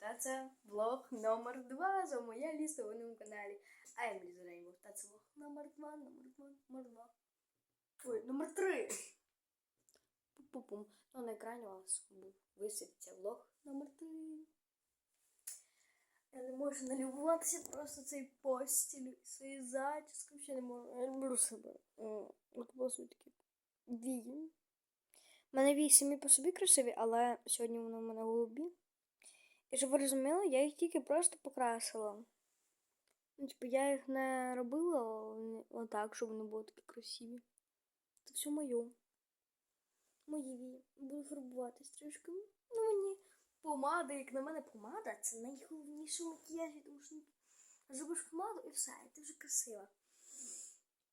Та це влог номер 2 за моє лісто в моєму каналі Емілі Зрейнбов. Та це влог номер 2, номер 2, номер 2. Ой, номер 3. Пум-пум. Ну, на екрані у вас висвітиться влог номер 3. Я не можу налюбуватися просто цей постіль, своєю зачіскою. Ще не можу. Я люблю себе. От просто такі вії. У мене вії самі по собі красиві, але сьогодні вони в мене голубі. І щоб ви розуміли, я їх тільки просто покрасила. Ну, типу, я їх не робила отак, щоб вони були такі красиві. Це все моє. Мої вії. Буду фарбуватись трішки. Ну, мені помада, як на мене, помада це найголовніше в макіяжі, тому що зробиш помаду і все, і ти вже красива.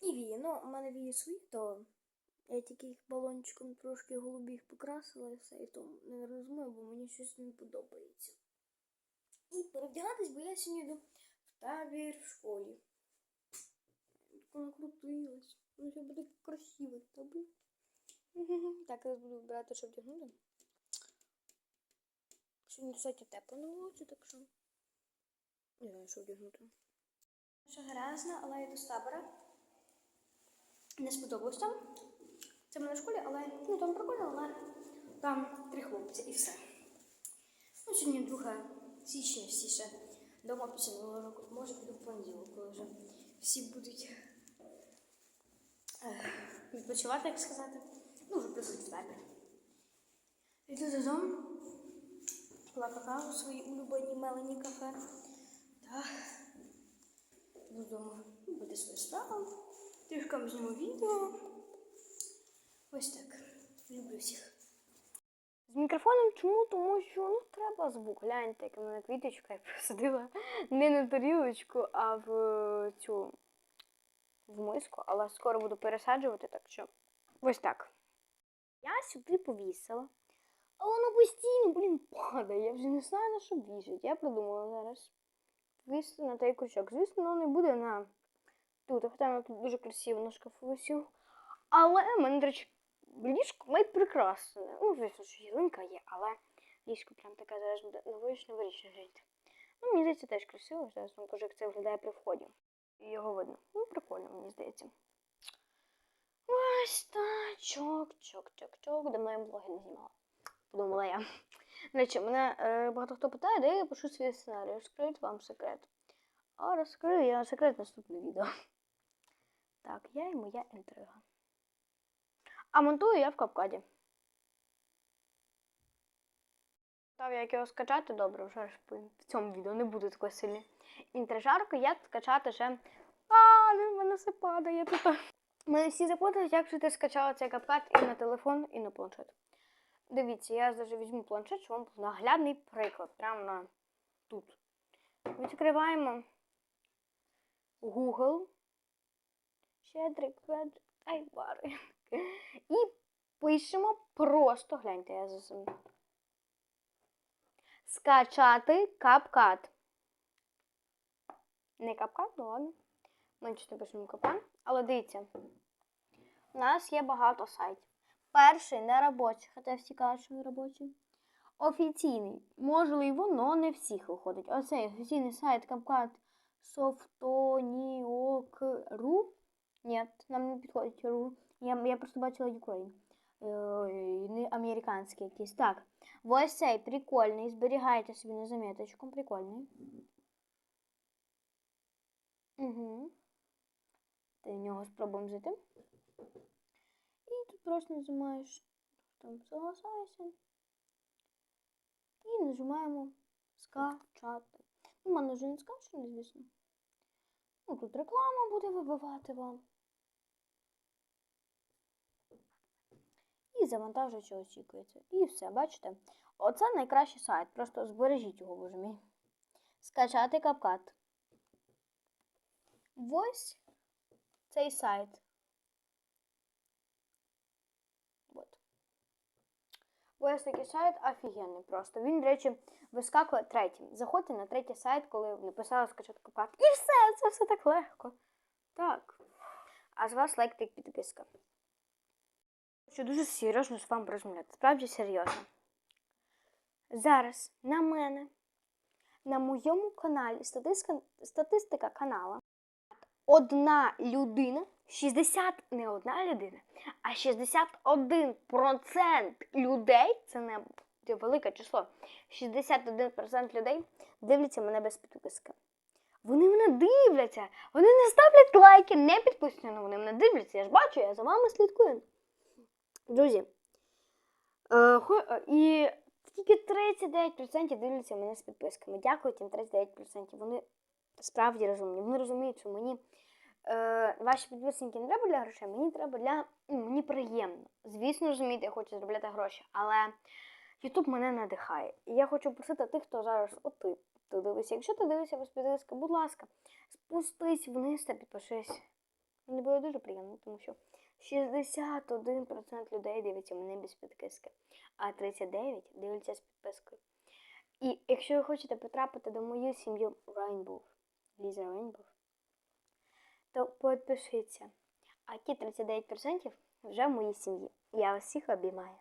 І вії. Ну, у мене вії свої, то я тільки їх балончиком трошки голубіх покрасила і все, і то не розумію, бо мені щось не подобається. І перевдягатись, бо я сьогодні йду в табір в школі. Так накрутилась. Ну, це буде красивий табір. Так, я буду вибирати, що вдягнути. Сьогодні достатньо тепло на вулиці, так що не знаю, що вдягнути. Ще грязно, але я йду з табора. Не сподобалось там. Це мене в школі, але ну там прикольно, але там три хлопці і все. Ну, сьогодні 2 січня, всі ще вдома після року. Може піду в понеділок, коли вже всі будуть відпочивати, як сказати. Ну, вже прийдуть в табір. Йду додому, пила какао у своїй улюбленій мелені кафе. Так. Додому буде свою справу. Трішки вам зніму відео. Ось так. Люблю всіх. Мікрофоном чому? Тому що ну треба звук. Гляньте, яка в мене квіточка я посадила не на тарілочку, а в цю в миску, але скоро буду пересаджувати, так що ось так. Я сюди повісила. А воно постійно, блін, падає. Я вже не знаю на що вішать. Я придумала зараз повісити на той крючок. Звісно, воно не буде на тут, хоча воно тут дуже красиво на шкафу висів. Але мене, до речі, ліжко має прекрасне. Ну, звісно, що ялинка є, але ліжко прям таке зараз буде новорічно новорічно жити. Ну, мені здається, теж красиво. Зараз вам покажу, як це виглядає при вході. І його видно. Ну, прикольно, мені здається. Ось так, чок, чок, чок, чок. Давно я блоги не знімала. Подумала я. Речі, мене е, багато хто питає, де я пишу свій сценарій. Розкрию вам секрет. А розкрию я секрет наступне відео. Так, я і моя інтрига. А монтую я в капкаді. Та як його скачати, добре, вже ж в цьому відео не буде такої сильної інтрижарки, як скачати ще. А, в мене все падає тут. Мене всі запитують, як же ти скачала цей капкат і на телефон, і на планшет. Дивіться, я даже візьму планшет, щоб вам був наглядний приклад. Прямо на тут. Відкриваємо Google. Щедрик, ведрик, ай бари. І пишемо просто, гляньте, я засуну. Скачати капкат. Не капкат, ну ладно. Ми чуть не пишемо капкат. Але дивіться, у нас є багато сайтів. Перший не робочий, хоча всі кажуть, що не робочий. Офіційний. Можливо, але не всіх виходить. Оцей офіційний сайт капкат Softoniok.ru. Ні, нам не підходить РУ. Я, я просто бачила Ukraine. Е, не американський якийсь. Так. Ось цей прикольний. Зберігайте собі на заметочку. Прикольний. Угу. Ти в нього спробуємо зайти. І тут просто нажимаєш там соглашайся. І нажимаємо скачати. У мене вже не скачано, звісно. Ну, тут реклама буде вибивати вам. І завантажує, що очікується. І все, бачите? Оце найкращий сайт. Просто збережіть його, боже мій. Скачати капкат. Ось цей сайт. От. Ось такий сайт офігенний просто. Він, до речі, вискакує третім. Заходьте на третій сайт, коли написала скачати капкат. І все, це все так легко. Так. А з вас лайк підписка. Хочу дуже серйозно з вами розмовляти. Справді серйозно. Зараз на мене на моєму каналі статистика, статистика канала. Одна людина, 60 не одна людина, а 61% людей, це не це велике число. 61% людей дивляться мене без підписки. Вони мене дивляться, вони не ставлять лайки, не підписуються, але вони мене дивляться. Я ж бачу, я за вами слідкую. Друзі, е, е, і тільки 39% дивляться мене з підписками. Дякую тим 39%. Вони справді розумні. Вони розуміють, що мені е, ваші підписники не треба для грошей, мені треба для. ну, мені приємно. Звісно, розумієте, я хочу заробляти гроші, але Ютуб мене надихає. І я хочу просити тих, хто зараз, от ти, ти дивишся. Якщо ти дивишся без підписки, будь ласка, спустись вниз та підпишись. Мені буде дуже приємно, тому що 61% людей дивиться мене без підписки, а 39% дивляться з підпискою. І якщо ви хочете потрапити до мою сім'ю Rainbow, Ліза Rainbow, то підпишіться. А ті 39% вже в моїй сім'ї. Я вас всіх обіймаю.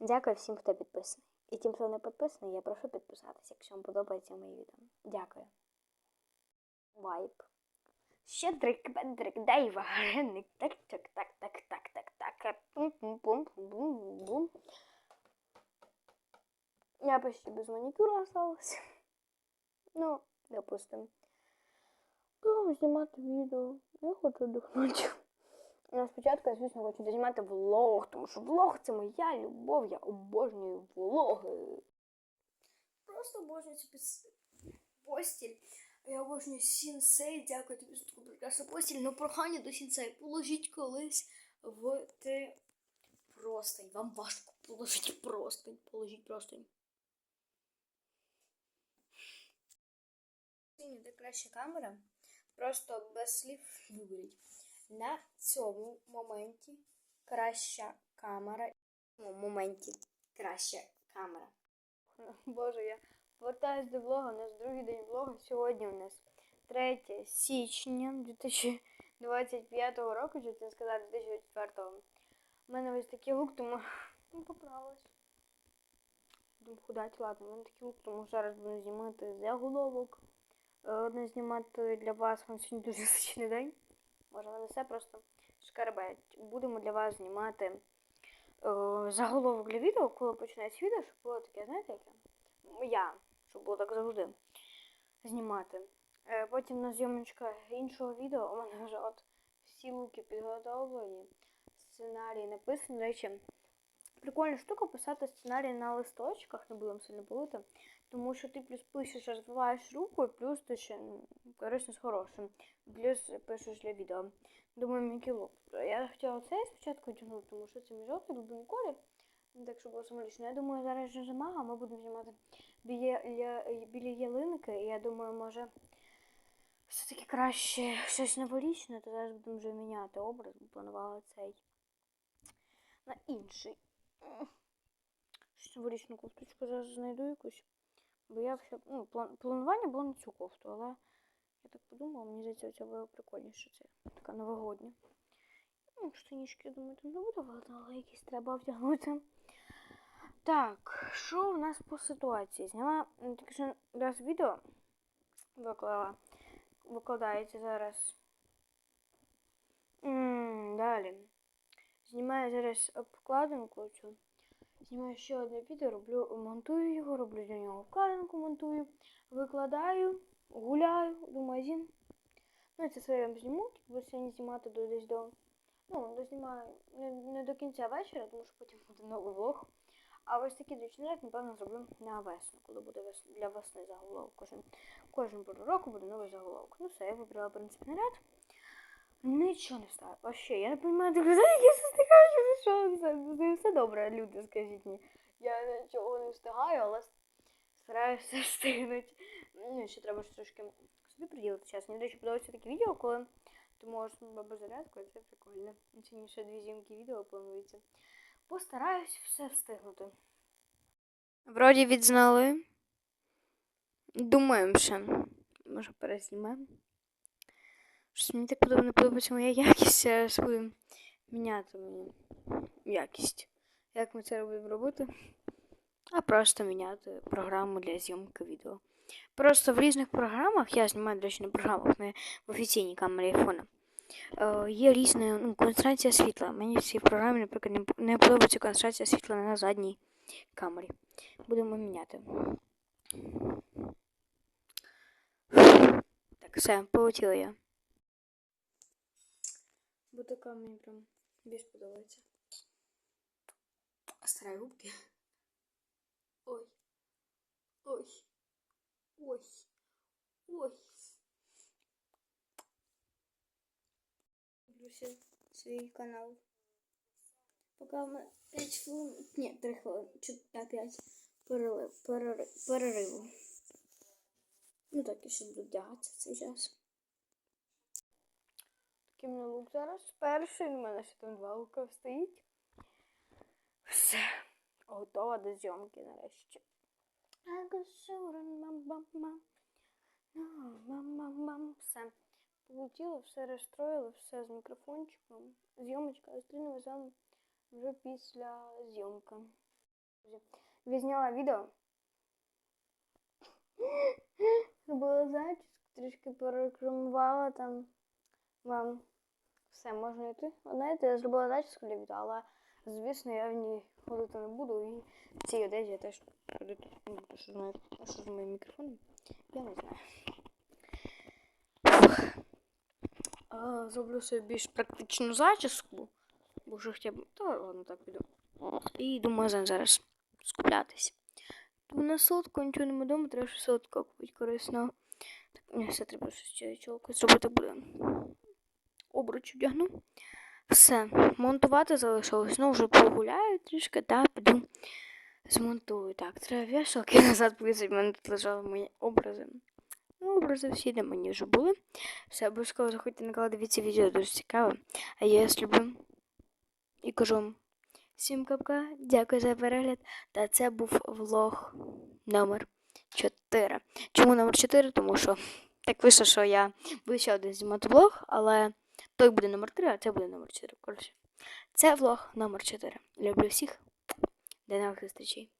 Дякую всім, хто підписаний. І тим, хто не підписаний, я прошу підписатися, якщо вам подобається мої відео. Дякую. Вайп. Щедрик, бедрик, дай вареник. Так, так, так, так, так, так, так. Пум-пум-пум-пум-бум. Я почти без манікюра осталась. Ну, допустим. Будемо знімати відео. Я хочу дихнути. Ну, спочатку я, звісно, хочу знімати влог, тому що влог це моя любов, я обожнюю влоги. Просто обожнюю цю постіль. Я обожнюю сінсей. Дякую тобі за таку прекрасну постіль. Ну, прохання до сінсей. Положіть колись в те простень. Вам важко положити простень. Положіть простень. Це краща камера. Просто без слів виберіть. На цьому моменті краща камера. В цьому моменті краща камера. Боже, я повертаюсь до влога. У нас другий день влога. Сьогодні у нас 3 січня 2025 року, чи це сказати 2004. У мене ось такий лук, тому не поправилась. Буду худати, ладно, у мене такий лук, тому зараз буду знімати заголовок. Е, Не знімати для вас у сьогодні дуже насичений день. Може, не все просто шкарбеть. Будемо для вас знімати е, заголовок для відео, коли починається відео, щоб було таке, знаєте, яке? Ну, Я, щоб було так завжди знімати. Е, Потім на зйомочка іншого відео у мене вже от всі луки підготовлені, сценарій написаний. До речі, прикольна штука писати сценарій на листочках, не будемо сильно палити, тому що ти плюс пишеш, розвиваєш руку, і плюс ти ще ну, корисно з хорошим. Плюс пишеш для відео. Думаю, який лук. Я хотіла цей спочатку одягнути, тому що це мій жовтий любимий колір. Ну, Так що було символічно. Я думаю, зараз вже зима, а ми будемо знімати біля, біля ялинки. І я думаю, може все-таки краще щось новорічне, то зараз будемо вже міняти образ, бо планувала цей на інший. Щось новорічну кофточку зараз знайду якусь. Бо я все, ну, план, планування було на цю кофту, але я так подумала, мені здається, це було прикольніше. Це така новогодня. Ну, штанішки, я думаю, там не буде видно, але якісь треба вдягнути. Так, що в нас по ситуації? Зняла м, тільки що раз відео виклала. Викладається зараз. М, далі. Знімаю зараз обкладинку цю. Знімаю ще одне відео, роблю, монтую його, роблю для нього обкладинку, монтую, викладаю, гуляю до магазин. Ну, це вам зніму, буду сьогодні знімати до десь до. Ну, дознімаю не, не до кінця вечора, тому що потім буде новий влог. А ось такий ряд, напевно, зроблю на весну, коли буде вес... для весни заголовок. Кожен, кожен року буде новий заголовок. Ну все, я вибрала принцип наряд. Нічого не встаю. Вообще, я не розумію, як я встигаю, що з ним все добре, люди, скажіть мені. Я нічого не встигаю, але стараюся встигнути. Ну, ще треба трошки собі приділити час. Мені, до речі, подобається такі відео, коли ти можеш без зарядку, це прикольно. Сьогодні ще дві зйомки відео планується. Постараюсь все встигнути. Вроді відзнали. Думаємо ще. Може перезнімемо. Щось мені так подобно подобається моя якість, зараз буду міняти мені якість. Як ми це робимо робити? а просто міняти програму для зйомки відео. Просто в різних програмах, я знімаю, до речі, на програмах, не в офіційній камері айфона. Е, є різна ну, концентрація світла. Мені в цій програмі, наприклад, не, не подобається концентрація світла на задній камері. Будемо міняти. Так, все, полетіла я. Бо така мені прям більш подобається. Старі губки. Ой. Ой. Ой. Ой. Люблюся свій канал. Поки ми 5 хвилин. Ні, 3 хвилини. Чи на 5 перерив, перерив, перериву. Ну так, я ще буду вдягатися цей час. Такий мене лук зараз перший. У мене ще там два лука стоїть. Все. Готова до зйомки нарешті. Все. Полетіло, все розстроїли, все з мікрофончиком. Зйомочка, зустрінемося з вами вже після зйомки. Відзняла відео. Робила зачіску, трішки перекромувала там вам. Все, можна йти. От Знаєте, я зробила зачіску для відео, але звісно, я в ній ходити не буду. І в цій одежі я теж ходити. Що знаєте, а що з моїм мікрофоном? Я не знаю. А, зроблю собі більш практичну зачіску. Бо вже хоча б. Та ладно, так піду. І в магазин зараз скуплятись. На солодко нічого нема вдома, треба щось солодко купити корисно. Так, мені все треба щось чолкою зробити буде. Обруч вдягну. Все, монтувати залишилось. Ну, вже погуляю трішки, та піду змонтую. Так, треба вішалки назад повісити. В мене тут лежали мої образи. Ну, образи всі де мені вже були. Все, обов'язково заходьте на канал, дивіться відео, дуже цікаво. А я вас люблю. І кажу вам всім капка, дякую за перегляд. Та це був влог номер 4. Чому номер 4? Тому що так вийшло, що я ще один знімати влог, але той буде номер 3, а це буде номер 4. Коротше, це влог номер 4. Люблю всіх. До нових зустрічей.